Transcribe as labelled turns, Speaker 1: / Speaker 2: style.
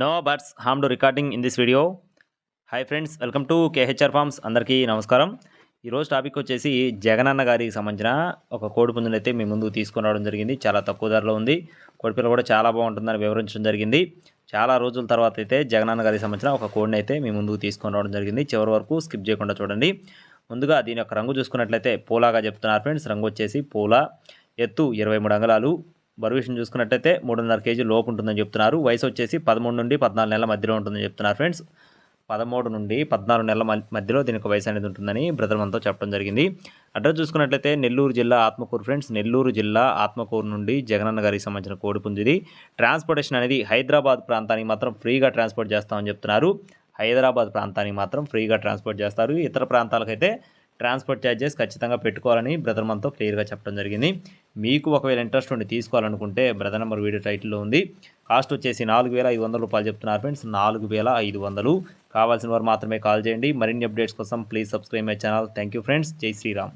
Speaker 1: No birds harm to recording in this video hi friends welcome to KHR farms అందరికీ నమస్కారం. ఈరోజు topic వచ్చేసి జగనన్న గారికి సంబంధించిన ఒక కోడి పుంజును అయితే మీ ముందుకు తీసుకొని రావడం జరిగింది. చాలా తక్కువ ధరలో ఉంది. కోడిపిల్ల కూడా చాలా బాగుంటుందని వివరించడం జరిగింది. చాలా రోజుల తర్వాత అయితే జగనన్న గారికి సంబంధించిన ఒక కోడిని అయితే మీ ముందుకు తీసుకొని రావడం జరిగింది. చివరి వరకు స్కిప్ చేయకుండా చూడండి. ముందుగా దీని యొక్క రంగు చూసుకున్నట్లయితే పూలాగా చెప్తున్నారు ఫ్రెండ్స్ రంగు వచ్చేసి పూల. ఎత్తు ఇరవై మూడు అంగళాలు. బరువు విషయం చూసుకున్నట్టయితే మూడున్నర కేజీ లోపు ఉంటుందని చెప్తున్నారు. వయసు వచ్చేసి పదమూడు నుండి పద్నాలుగు నెలల మధ్యలో ఉంటుందని చెప్తున్నారు ఫ్రెండ్స్. పదమూడు నుండి పద్నాలుగు నెలల మధ్యలో దీనికి వయసు అనేది ఉంటుందని బ్రదర్ మనతో చెప్పడం జరిగింది. అడ్రస్ చూసుకున్నట్లయితే నెల్లూరు జిల్లా ఆత్మకూరు ఫ్రెండ్స్. నెల్లూరు జిల్లా ఆత్మకూరు నుండి జగనన్న గారికి సంబంధించిన కోడిపుంజిది ట్రాన్స్పోర్టేషన్ అనేది హైదరాబాద్ ప్రాంతానికి మాత్రం ఫ్రీగా ట్రాన్స్పోర్ట్ చేస్తామని చెప్తున్నారు. హైదరాబాద్ ప్రాంతానికి మాత్రం ఫ్రీగా ట్రాన్స్పోర్ట్ చేస్తారు. ఇతర ప్రాంతాలకైతే ట్రాన్స్పోర్ట్ ఛార్జెస్ ఖచ్చితంగా పెట్టుకోవాలని బ్రదర్ మనతో క్లియర్గా చెప్పడం జరిగింది. మీకు ఒకవేళ ఇంట్రెస్ట్ ఉండి తీసుకోవాలనుకుంటే బ్రదర్ నెంబర్ వీడియో టైటిల్లో ఉంది. కాస్ట్ వచ్చేసి నాలుగు వేల ఐదు వందల రూపాయలు చెప్తున్నారు ఫ్రెండ్స్. నాలుగు వేల ఐదు వందలు. కావాల్సిన వారు మాత్రమే కాల్ చేయండి. మరిన్ని అప్డేట్స్ కోసం please subscribe my channel. Thank you friends. జై శ్రీరామ్.